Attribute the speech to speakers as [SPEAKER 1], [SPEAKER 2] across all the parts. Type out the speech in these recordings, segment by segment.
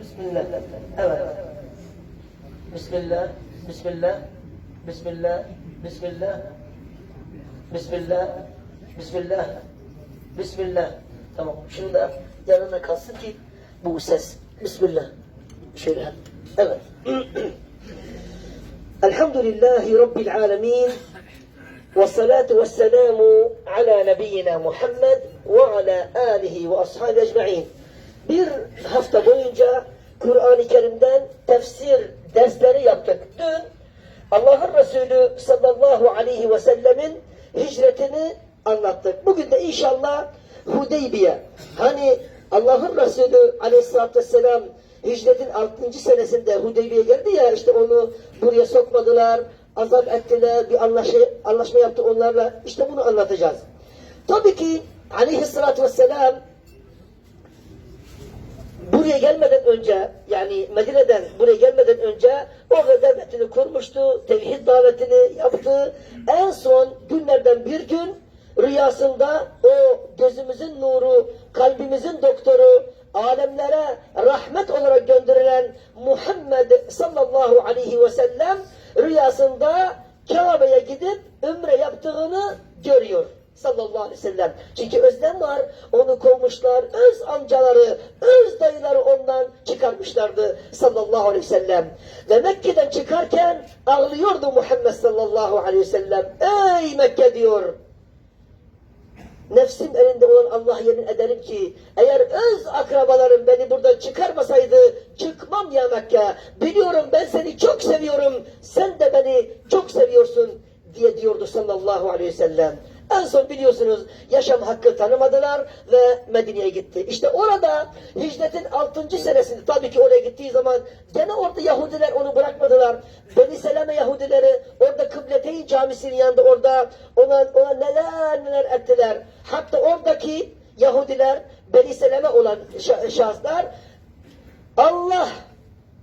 [SPEAKER 1] بسم الله. أبدا. بسم الله. بسم الله. بسم الله. بسم الله. بسم الله. بسم الله. بسم الله. tamam şimdi de yanına kalsın ki bu ses Bismillah şöyle evet لله رب العالمين والصلاة والسلام على نبينا محمد وعلى آله وأصحابه أجمعين. Bir hafta boyunca Kur'an-ı Kerim'den tefsir dersleri yaptık. Dün Allah'ın Resulü sallallahu aleyhi ve sellemin hicretini anlattık. Bugün de inşallah Hudeybiye. Hani Allah'ın Resulü aleyhissalatü vesselam hicretin 6. senesinde Hudeybiye geldi ya işte onu buraya sokmadılar, azap ettiler, bir anlaşma, anlaşma yaptı onlarla. İşte bunu anlatacağız. Tabii ki aleyhissalatü vesselam buraya gelmeden önce yani Medine'den buraya gelmeden önce orada devletini kurmuştu, tevhid davetini yaptı. En son günlerden bir gün rüyasında o gözümüzün nuru, kalbimizin doktoru, alemlere rahmet olarak gönderilen Muhammed sallallahu aleyhi ve sellem rüyasında Kabe'ye gidip ümre yaptığını görüyor sallallahu aleyhi ve sellem. Çünkü özlem var. Onu kovmuşlar. Öz amcaları, öz dayıları ondan çıkarmışlardı sallallahu aleyhi ve sellem. Ve Mekke'den çıkarken ağlıyordu Muhammed sallallahu aleyhi ve sellem. Ey Mekke diyor. Nefsim elinde olan Allah yemin ederim ki eğer öz akrabalarım beni buradan çıkarmasaydı çıkmam ya Mekke. Biliyorum ben seni çok seviyorum. Sen de beni çok seviyorsun diye diyordu sallallahu aleyhi ve sellem. En son biliyorsunuz yaşam hakkı tanımadılar ve Medine'ye gitti. İşte orada hicretin 6. senesinde tabii ki oraya gittiği zaman gene orada Yahudiler onu bırakmadılar. Beni Seleme Yahudileri orada Kıbleteyn camisinin yanında orada ona, ona neler neler ettiler. Hatta oradaki Yahudiler Beni Seleme olan şah- şahıslar Allah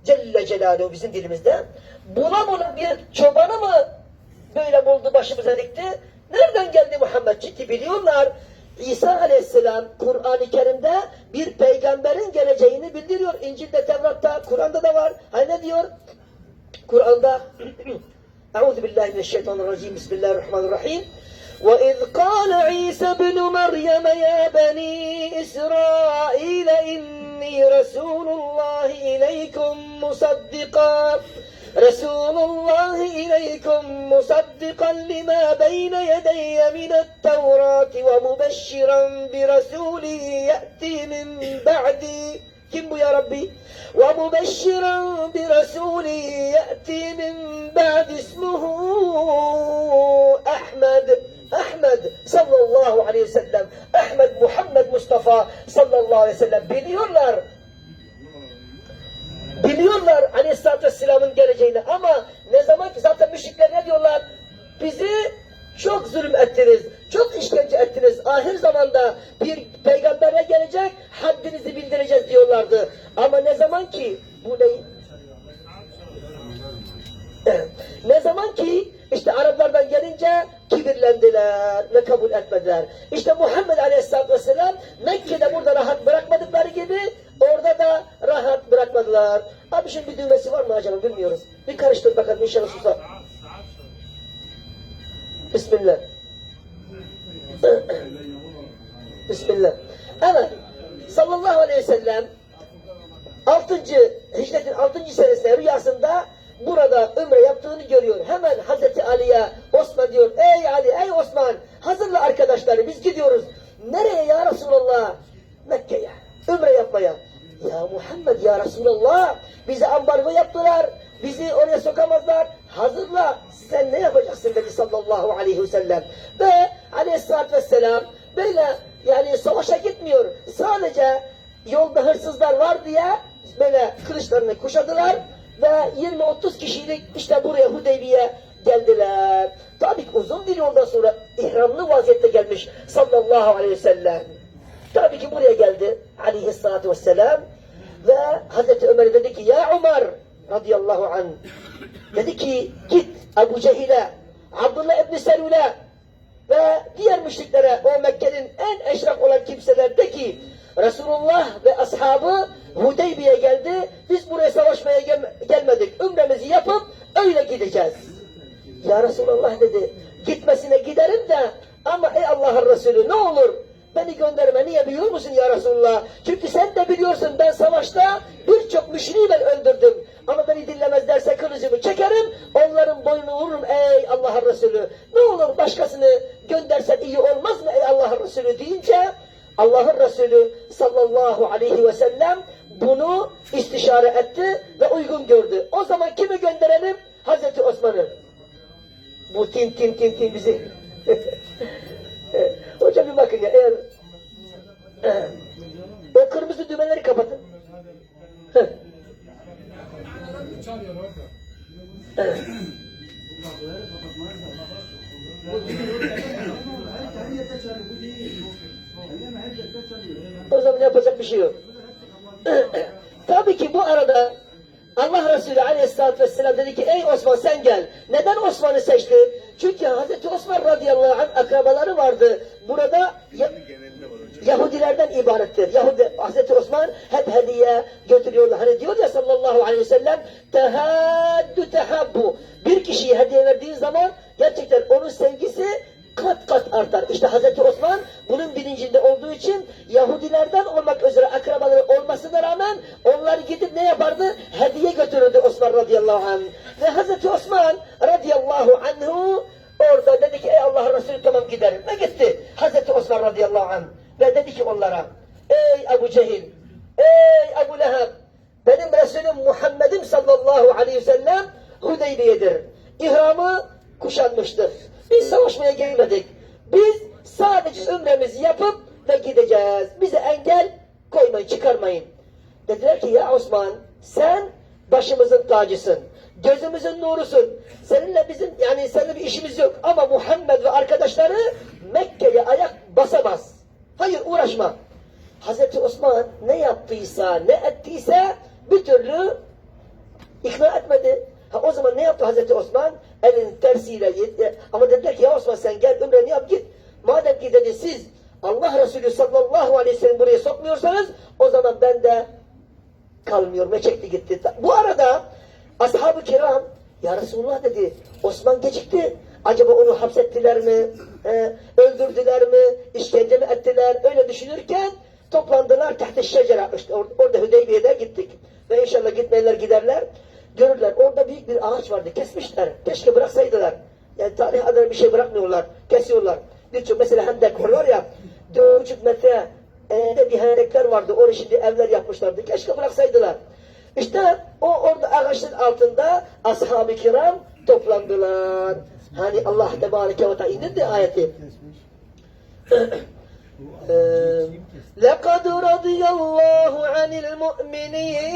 [SPEAKER 1] Celle Celaluhu bizim dilimizde bula bula bir çobanı mı böyle buldu başımıza dikti? Nereden geldi Muhammed? Çünkü biliyorlar İsa Aleyhisselam Kur'an-ı Kerim'de bir peygamberin geleceğini bildiriyor. İncil'de, Tevrat'ta, Kur'an'da da var. Hani ne diyor? Kur'an'da Euzu billahi mineşşeytanirracim. Bismillahirrahmanirrahim. وإذ قال عيسى ابن مريم يا بني إسرائيل إني رسول الله إليكم مصدقا رسول الله إليكم مصدقا لما بين يدي من التوراة ومبشرا برسول يأتي من بعدي. كم يا ربي؟ ومبشرا برسول يأتي من بعد اسمه أحمد. أحمد صلى الله عليه وسلم. أحمد محمد مصطفى صلى الله عليه وسلم. بليونر biliyorlar aleyhissalatü vesselamın geleceğini ama ne zaman ki zaten müşrikler ne diyorlar bizi çok zulüm ettiniz çok işkence ettiniz ahir zamanda bir peygamberle gelecek haddinizi bildireceğiz diyorlardı ama ne zaman ki bu ne. Ne zaman ki işte Araplardan gelince kibirlendiler ve kabul etmediler. İşte Muhammed Aleyhisselatü Vesselam Mekke'de burada rahat bırakmadıkları gibi orada da rahat bırakmadılar. Abi şimdi bir düğmesi var mı acaba bilmiyoruz. Bir karıştır bakalım inşallah susar. Bismillah. Bismillah. Evet. Sallallahu aleyhi ve sellem 6. hicretin 6. senesinde rüyasında burada ömre yaptığını görüyor. Hemen Hazreti Ali'ye Osman diyor. Ey Ali, ey Osman hazırla arkadaşları biz gidiyoruz. Nereye ya Resulallah? Mekke'ye. Ömre yapmaya. Ya Muhammed ya Resulallah bize ambargo yaptılar. Bizi oraya sokamazlar. Hazırla. Sen ne yapacaksın dedi sallallahu aleyhi ve sellem. Ve aleyhissalatü vesselam böyle yani savaşa gitmiyor. Sadece yolda hırsızlar var diye böyle kılıçlarını kuşadılar ve 20-30 kişilik işte buraya Hudeybiye geldiler. Tabii ki uzun bir yoldan sonra ihramlı vaziyette gelmiş sallallahu aleyhi ve sellem. Tabii ki buraya geldi aleyhissalatü vesselam ve Hazreti Ömer dedi ki ya Ömer radıyallahu anh dedi ki git Ebu Cehil'e Abdullah İbni Selül'e ve diğer müşriklere o Mekke'nin en eşraf olan kimseler de ki Resulullah ve ashabı Hudeybiye geldi. Biz buraya savaşmaya gel- gelmedik. Ümremizi yapıp öyle gideceğiz. Ya Resulallah dedi. Gitmesine giderim de ama ey Allah'ın Resulü ne olur beni gönderme. Niye biliyor musun ya Resulullah? Çünkü sen de biliyorsun ben savaşta birçok müşriği ben öldürdüm. Ama beni dinlemezlerse kılıcımı çekerim, onların boynunu vururum ey Allah'ın Resulü. Ne olur başkasını göndersen iyi olmaz mı ey Allah'ın Resulü deyince Allah'ın Resulü sallallahu aleyhi ve sellem bunu istişare etti ve uygun gördü. O zaman kimi gönderelim? Hazreti Osman'ı. Bu tim tim tim tim bizi. Hocam bir bakın ya eğer o kırmızı düğmeleri kapatın. O zaman yapacak bir şey yok. Tabii ki bu arada Allah Resulü Aleyhisselatü Vesselam dedi ki ey Osman sen gel. Neden Osman'ı seçti? Çünkü Hazreti Osman radıyallahu anh akrabaları vardı. Burada ya- Yahudilerden ibarettir. Yahudi, Hazreti Osman hep hediye götürüyordu. Hani diyor ya sallallahu aleyhi ve sellem tehaddü tehabbu. Bir kişiye hediye verdiğin zaman gerçekten onun sevgisi kat kat artar. İşte Hazreti Osman bunun bilincinde olduğu için Yahudilerden olmak üzere akrabaları olmasına rağmen onlar gidip ne yapardı? Hediye götürürdü Osman radıyallahu anh. Ve Hazreti Osman radıyallahu anhu orada dedi ki ey Allah Resulü tamam giderim. Ve gitti Hazreti Osman radıyallahu anh. Ve dedi ki onlara ey Ebu Cehil, ey Ebu Leheb benim Resulüm Muhammed'im sallallahu aleyhi ve sellem Hudeybiye'dir. İhramı kuşanmıştır. Biz savaşmaya gelmedik. Biz sadece ümremizi yapıp ve gideceğiz. Bize engel koymayın, çıkarmayın. Dediler ki ya Osman sen başımızın tacısın. Gözümüzün nurusun. Seninle bizim yani seninle bir işimiz yok. Ama Muhammed ve arkadaşları Mekke'ye ayak basamaz. Hayır uğraşma. Hazreti Osman ne yaptıysa, ne ettiyse bir türlü ikna etmedi. Ha, o zaman ne yaptı Hazreti Osman? Elin tersiyle. Ama dediler ki ya Osman sen gel ümreni yap git. Madem ki dedi siz Allah Resulü sallallahu aleyhi ve sellem buraya sokmuyorsanız o zaman ben de kalmıyorum ve çekti gitti. Bu arada ashab-ı kiram ya Resulullah dedi Osman gecikti. Acaba onu hapsettiler mi? e, öldürdüler mi? işkence mi ettiler? Öyle düşünürken toplandılar tahta şecere. İşte or- orada Hüdeybiye'de gittik. Ve inşallah gitmeyenler giderler. Görürler. Orada büyük bir ağaç vardı. Kesmişler. Keşke bıraksaydılar. Yani tarih adına bir şey bırakmıyorlar. Kesiyorlar. Birçok mesela hendek var ya. Dört buçuk metre e, bir hendekler vardı. Oraya şimdi evler yapmışlardı. Keşke bıraksaydılar. İşte o orada ağaçın altında ashab-ı kiram toplandılar. Hani Allah Tebareke ve Teala indirdi ayeti. لَقَدْ رَضِيَ اللّٰهُ عَنِ الْمُؤْمِنِينَ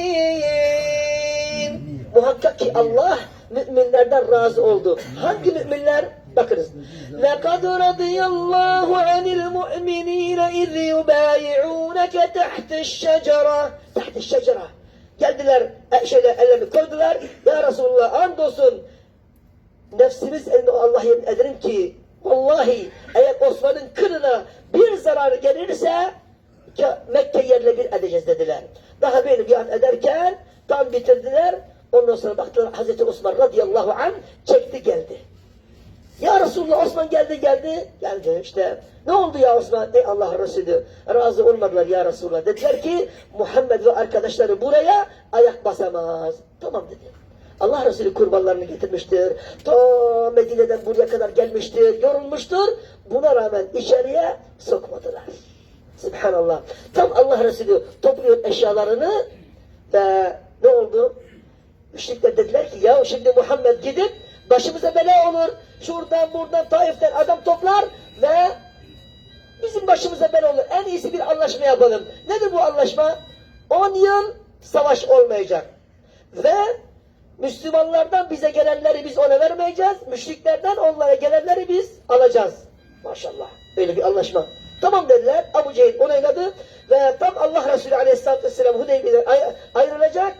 [SPEAKER 1] Muhakkak ki Allah müminlerden razı oldu. Hangi müminler? Bakınız. لَقَدْ رَضِيَ اللّٰهُ عَنِ الْمُؤْمِنِينَ اِذْ يُبَايِعُونَكَ تَحْتِ الشَّجَرَةِ تحت الشَّجَرَةِ Geldiler, e, şöyle ellerini koydular. Ya Resulullah andolsun nefsimiz elinde Allah yemin ederim ki vallahi eğer Osman'ın kınına bir zarar gelirse Ke- Mekke yerle bir edeceğiz dediler. Daha böyle biat ederken tam bitirdiler. Ondan sonra baktılar Hazreti Osman radıyallahu anh çekti geldi. Ya Resulullah Osman geldi geldi. Geldi işte. Ne oldu ya Osman? Ey Allah Resulü. Razı olmadılar ya Resulullah. Dediler ki Muhammed ve arkadaşları buraya ayak basamaz. Tamam dedi. Allah Resulü kurbanlarını getirmiştir. Ta Medine'den buraya kadar gelmiştir. Yorulmuştur. Buna rağmen içeriye sokmadılar. Subhanallah. Tam Allah Resulü topluyor eşyalarını ve ne oldu? Müşrikler dediler ki ya şimdi Muhammed gidip başımıza bela olur. Şuradan buradan Taif'ten adam toplar ve bizim başımıza bela olur. En iyisi bir anlaşma yapalım. Nedir bu anlaşma? 10 yıl savaş olmayacak. Ve Müslümanlardan bize gelenleri biz ona vermeyeceğiz. Müşriklerden onlara gelenleri biz alacağız. Maşallah. Öyle bir anlaşma. Tamam dediler. Abu Cehil onayladı. Ve tam Allah Resulü Aleyhisselatü Vesselam Hudeybiye'den ay- ayrılacak.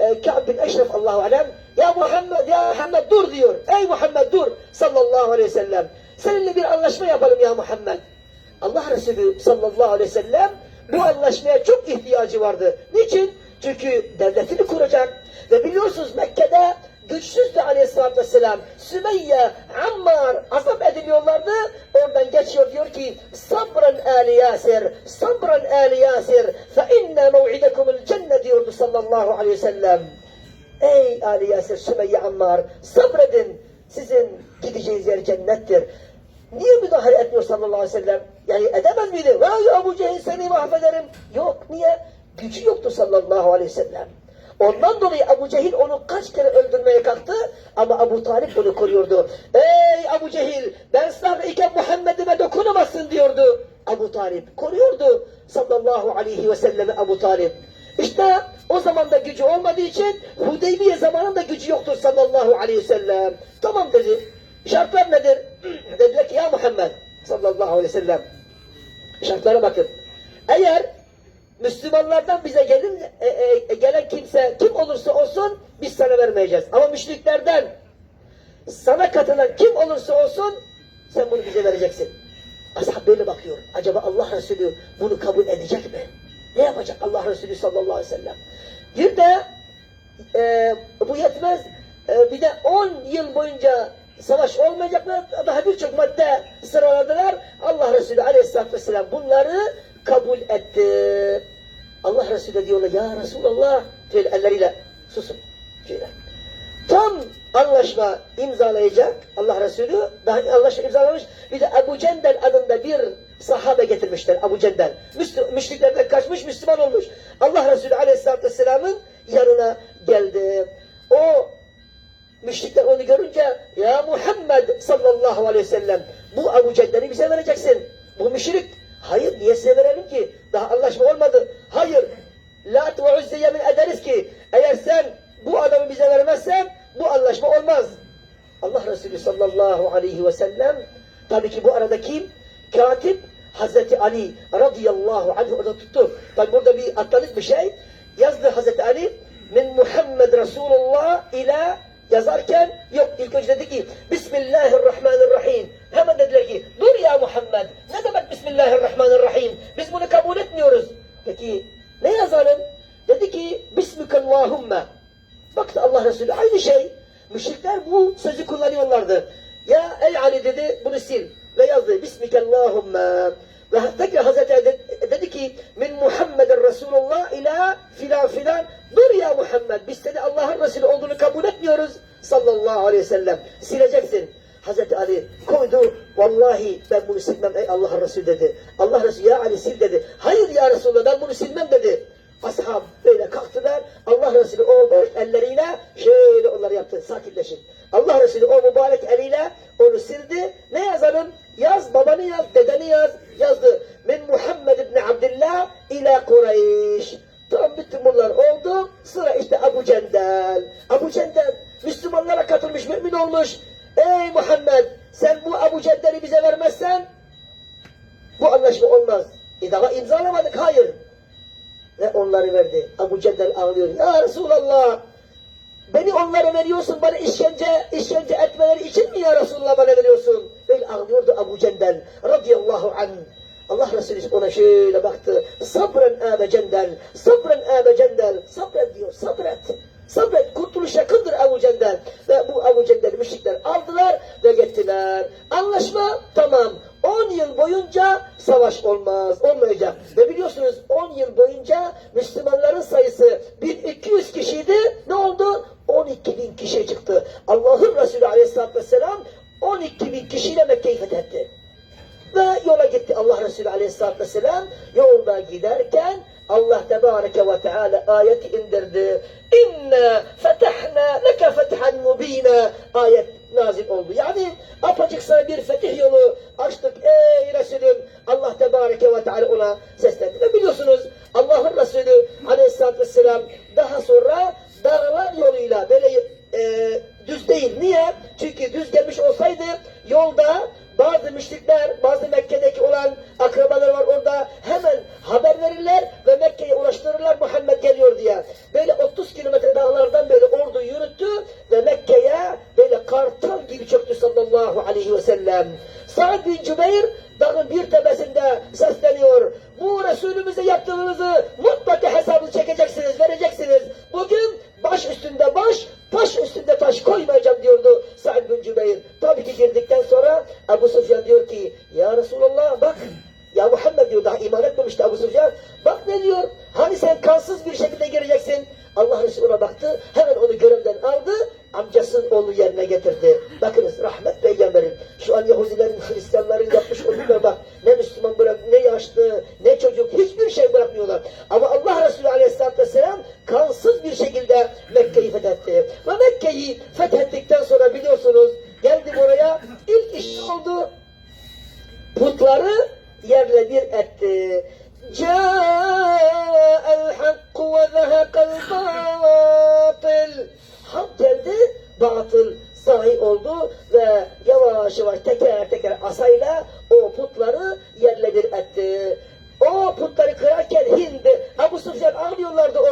[SPEAKER 1] Ee, Ka'b bin Eşref Allahu Alem ya Muhammed ya Muhammed dur diyor. Ey Muhammed dur sallallahu aleyhi ve sellem. Seninle bir anlaşma yapalım ya Muhammed. Allah Resulü sallallahu aleyhi ve sellem bu anlaşmaya çok ihtiyacı vardı. Niçin? Çünkü devletini kuracak. Ve biliyorsunuz Mekke'de güçsüzdü aleyhissalatü vesselam. Sümeyye, Ammar azap ediliyorlardı. Oradan geçiyor diyor ki sabran ali Yasir, sabran ali Yasir fe inne mev'idekumul cennet diyordu sallallahu aleyhi ve sellem. Ey Ali Yasir, Sümeyye, Ammar sabredin. Sizin gideceğiniz yer cennettir. Niye müdahale etmiyor sallallahu aleyhi ve sellem? Yani edemez miydi? Vay Abu Cehil seni mahvederim. Yok niye? Gücü yoktu sallallahu aleyhi ve sellem. Ondan dolayı Abu Cehil onu kaç kere öldürmeye kalktı ama Abu Talip onu koruyordu. Ey Abu Cehil ben sağ iken Muhammed'ime dokunamazsın diyordu. Abu Talip koruyordu sallallahu aleyhi ve sellemi Abu Talip. İşte o zaman da gücü olmadığı için Hudeybiye zamanında gücü yoktur sallallahu aleyhi ve sellem. Tamam dedi. Şartlar nedir? Dediler ki ya Muhammed sallallahu aleyhi ve sellem. Şartlara bakın. Eğer Müslümanlardan bize gelin, e, e, gelen kimse kim olursa olsun biz sana vermeyeceğiz. Ama müşriklerden sana katılan kim olursa olsun sen bunu bize vereceksin. Ashab böyle bakıyor. Acaba Allah Resulü bunu kabul edecek mi? Ne yapacak Allah Resulü sallallahu aleyhi ve sellem? Bir de e, bu yetmez. E, bir de 10 yıl boyunca savaş olmayacaklar. Daha birçok madde sıraladılar. Allah Resulü aleyhissalatü vesselam bunları kabul etti. Allah Resulü diyorlar ya Resulallah şöyle elleriyle susun. Şöyle. Tam anlaşma imzalayacak Allah Resulü. Daha anlaşma imzalamış. Bir de Ebu Cendel adında bir sahabe getirmişler. Ebu Cendel. Müslü, müşriklerden kaçmış Müslüman olmuş. Allah Resulü Aleyhisselatü Vesselam'ın yanına geldi. O müşrikler onu görünce ya Muhammed sallallahu aleyhi ve sellem bu Ebu Cendel'i bize vereceksin. Bu müşrik. Hayır niye size ki? Daha anlaşma olmadı. Hayır. Lat ve Uzze yemin ederiz ki eğer sen bu adamı bize vermezsen bu anlaşma olmaz. Allah Resulü sallallahu aleyhi ve sellem tabii ki bu arada kim? Katip Hazreti Ali radıyallahu anh orada tuttu. Tabii burada bir atladık bir şey. Yazdı Hazreti Ali min Muhammed Resulullah ile yazarken yok ilk önce dedi ki Bismillahirrahmanirrahim. Hemen dediler ki dur ya Muhammed ne demek Bismillahirrahmanirrahim? Biz bunu kabul etmiyoruz. Peki ne yazalım? Dedi ki Bismikallahümme. Baktı Allah Resulü aynı şey. Müşrikler bu sözü kullanıyorlardı. Ya ey Ali dedi bunu sil. Ve yazdı Bismikallahümme. Ve tekrar Hazreti dedi- ki min Muhammedin Resulullah ila filan filan. Dur ya Muhammed biz seni Allah'ın Resulü olduğunu kabul etmiyoruz. Sallallahu aleyhi ve sellem. Sileceksin. Hazreti Ali koydu. Vallahi ben bunu silmem ey Allah'ın Resulü dedi. Allah Resulü ya Ali sil dedi. Hayır ya Resulullah ben bunu silmem dedi. Ashab böyle kalktılar. Allah Resulü o elleriyle şöyle onları yaptı. Sakinleşin. Allah Resulü o mübarek eliyle onu sildi. Cendel, sabren Abe Cendel. Sabret diyor, sabret. Sabret, kurtuluş yakındır Abu Cendel. Ve bu Abu Cendel'i müşrikler aldılar ve gittiler. Anlaşma tamam. 10 yıl boyunca savaş olmaz, olmayacak. Ve biliyorsunuz 10 yıl boyunca Müslümanların sayısı Tỷ. Resulü ona baktı. Hemen onu görevden aldı. Amcasının oğlu yerine getirdi. Bakınız rahmet Sufyan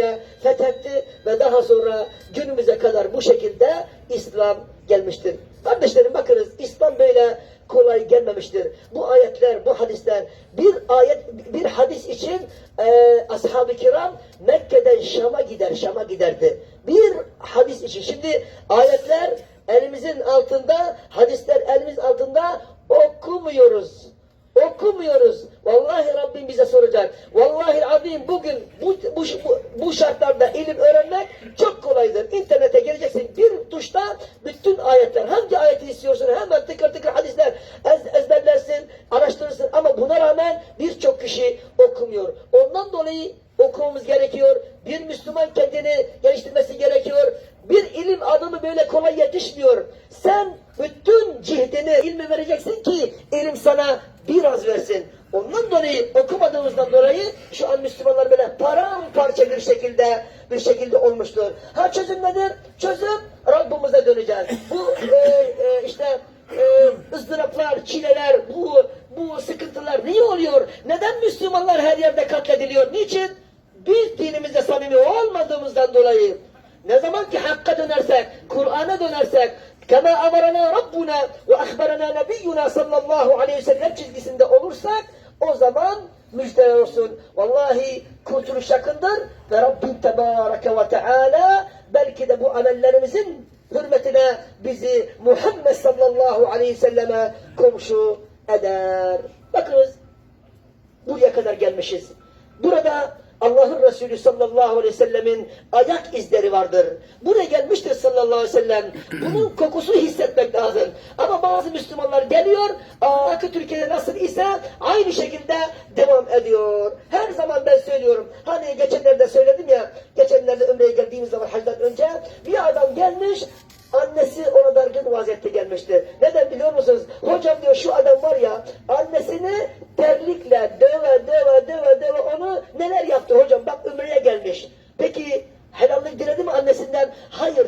[SPEAKER 1] Mekke'ye fethetti ve daha sonra günümüze kadar bu şekilde İslam gelmiştir. Kardeşlerim bakınız İslam böyle kolay gelmemiştir. Bu ayetler, bu hadisler bir ayet, bir hadis için e, ashab-ı kiram Mekke'den Şam'a gider, Şam'a giderdi. Bir hadis için. Şimdi ayetler elimizin altında, hadisler elimiz altında okumuyoruz. Okumuyoruz. Vallahi Rabbim bize soracak. Vallahi azim bugün bu, bu, bu, şartlarda ilim öğrenmek çok kolaydır. İnternete geleceksin bir tuşta bütün ayetler. Hangi ayeti istiyorsun hemen tıkır tıkır hadisler ez, ezberlersin, araştırırsın. Ama buna rağmen birçok kişi okumuyor. Ondan dolayı okumamız gerekiyor. Bir Müslüman kendini geliştirmesi gerekiyor. Bir ilim adımı böyle kolay yetişmiyor. Sen bütün cihdini ilmi vereceksin ki ilim sana biraz versin. Ondan dolayı okumadığımızdan dolayı şu an Müslümanlar böyle paramparça bir şekilde bir şekilde olmuştur. Ha çözüm nedir? Çözüm Rabbimize döneceğiz. Bu e, e, işte e, ızdıraplar, çileler, bu bu sıkıntılar niye oluyor? Neden Müslümanlar her yerde katlediliyor? Niçin? Biz dinimizde samimi olmadığımızdan dolayı ne zaman ki hakka dönersek, Kur'an'a dönersek, kema amarana Rabbuna ve ahbarana nebiyyuna sallallahu aleyhi ve sellem çizgisinde olursak, o zaman müjdeler olsun. Vallahi kurtuluş yakındır ve Rabbim Tebareke ve Teala belki de bu amellerimizin hürmetine bizi Muhammed sallallahu aleyhi ve selleme komşu eder. Bakınız buraya kadar gelmişiz. Burada Allah'ın Resulü sallallahu aleyhi ve sellemin ayak izleri vardır. Buraya gelmiştir sallallahu aleyhi ve sellem. Bunun kokusunu hissetmek lazım. Ama bazı Müslümanlar geliyor, akı Türkiye'de nasıl ise aynı şekilde devam ediyor. Her zaman ben söylüyorum. Hani geçenlerde söyledim ya, geçenlerde Ömre'ye geldiğimiz zaman hacdan önce bir adam gelmiş, Annesi ona dargın vaziyette gelmişti. Neden biliyor musunuz? Hocam diyor şu adam var ya annesini terlikle döve döve döve döve onu neler yaptı hocam bak Ümre'ye gelmiş. Peki helallik diledi mi annesinden? Hayır.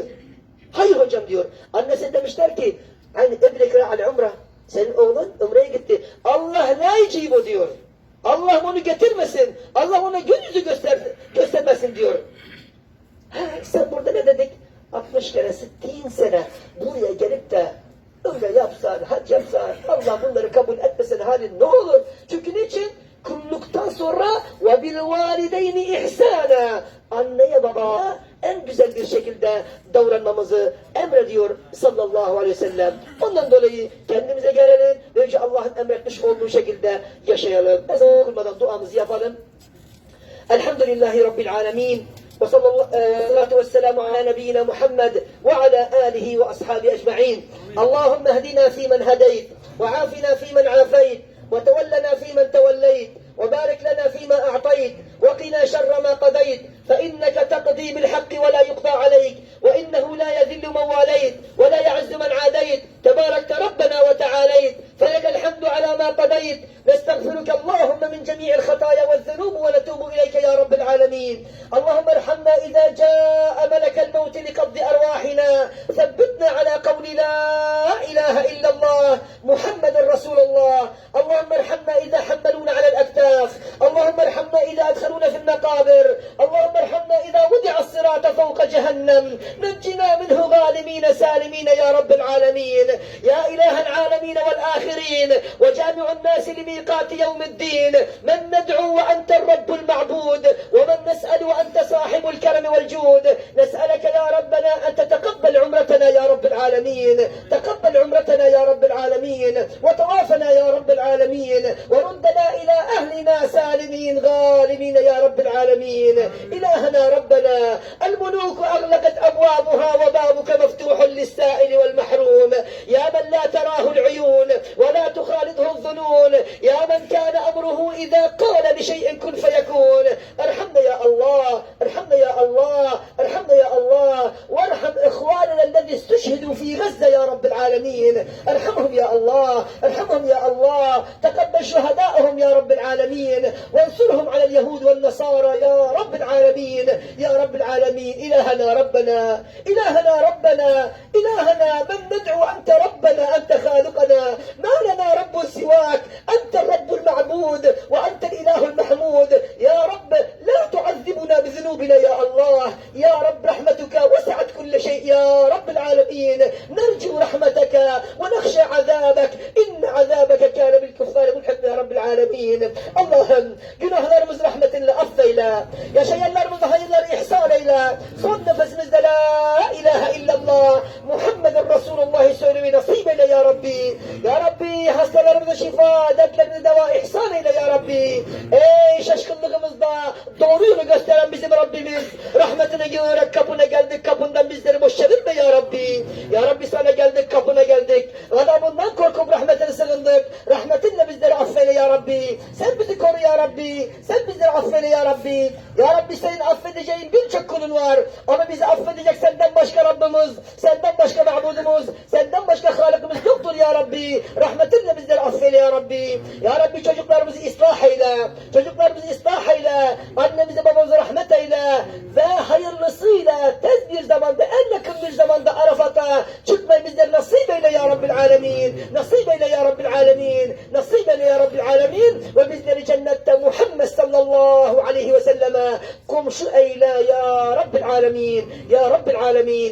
[SPEAKER 1] Hayır hocam diyor. Annesi demişler ki hani ebrikre al umre. Senin oğlun Ümre'ye gitti. Allah ne icibu diyor. Allah onu getirmesin. Allah ona gün yüzü göster, göstermesin diyor. He, sen burada ne dedik? 60 kere 60 sene buraya gelip de öyle yapsan, hac yapsan, Allah bunları kabul etmesen halin ne olur? Çünkü niçin? Kulluktan sonra ve bil valideyni ihsana anneye babaya en güzel bir şekilde davranmamızı emrediyor sallallahu aleyhi ve sellem. Ondan dolayı kendimize gelelim ve önce Allah'ın emretmiş olduğu şekilde yaşayalım. Ezan okunmadan duamızı yapalım. Elhamdülillahi Rabbil alemin. وصلى الله الصلاة والسلام على نبينا محمد وعلى آله وأصحابه أجمعين. اللهم اهدنا فيمن هديت وعافنا فيمن عافيت وتولنا فيمن توليت وبارك لنا فيما أعطيت وقنا شر ما قضيت فإنك تقضي بالحق ولا يقضى عليك وإنه لا يذل من واليت ولا يعز من عاديت. تباركت ربنا وتعاليت. فلك الحمد على ما قضيت. نستغفرك اللهم من جميع الخطايا والذنوب ونتوب إليك يا رب العالمين. اللهم ارحمنا إذا جاء ملك الموت لقبض أرواحنا. ثبتنا على قول لا إله إلا الله. محمد لميقات يوم الدين من ندعو وأنت الرب المعبود ومن نسأل وأنت صاحب الكرم والجود. نسألك يا ربنا أن تتقبل عمرتنا يا رب العالمين تقبل عمرتنا يا رب العالمين وطوافنا يا رب العالمين وردنا إلى أهلنا سالمين غالبين يا رب العالمين. إلهنا ربنا الملوك أغلقت أبوابها وبابك مفتوح للسائل والمحروم. يا من لا تراه ولا الظنون يا من كان أمره إذا قال لشيء كن فيكون. أرحمنا يا الله أرحمنا يا الله أرحمنا يا الله. وارحم إخواننا الذي استشهدوا في غزة يا رب العالمين. أرحمهم يا الله أرحمهم يا الله. تقبل شهدائهم يا رب العالمين. وانصرهم على اليهود والنصارى يا رب العالمين. يا رب العالمين إلهنا ربنا إلهنا ربنا. نرجو رحمتك ونخشى عذابك. إن عذابك كان بالكفار محبا رب العالمين. اللهم قناه نرمز رحمة الله إلى يا شيء نرمز هاي الله إحسان إلى صد نفس لا إله إلا الله. محمد رسول الله سوري من نصيبنا يا ربي. يا ربي حسنا نرمز شفاء دكت دواء إحسان إلى يا ربي. إيش أشكر لكم şaşkınlığımızda doğru yolu gösteren bizim Rabbimiz. Rahmetine yığarak kapına geldik. Kapından bizleri boş çevirme ya Rabbi. Ya Rabbi sana geldik kapına geldik. Adamından korkup rahmetine sığındık. Rahmetinle bizleri affeyle ya Rabbi. Sen bizi koru ya Rabbi. Sen bizleri affeyle ya Rabbi. Ya Rabbi senin affedeceğin birçok kulun var. Ama bizi affedecek senden başka Rabbimiz. Senden başka mabudumuz. Senden başka halikimiz yoktur ya Rabbi. Rahmetinle bizleri affeyle ya Rabbi. Ya Rabbi çocuklarımızı ıslah eyle. Çocuklarımızı ıslah eyle. Annemizi babamızı rahmet eyle. Ve hayırlısıyla tez bir zamanda en yakın bir zamanda Arafat'a çıkmayı bizleri nasip eyle ya Rabbil Alemin. Nasip eyle ya Rabbil Alemin. Nasip eyle ya Rabbil Alemin. Ve bizleri cennette Muhammed sallallahu aleyhi ve selleme komşu eyle ya Rabbil Alemin. Ya Rabbil Alemin.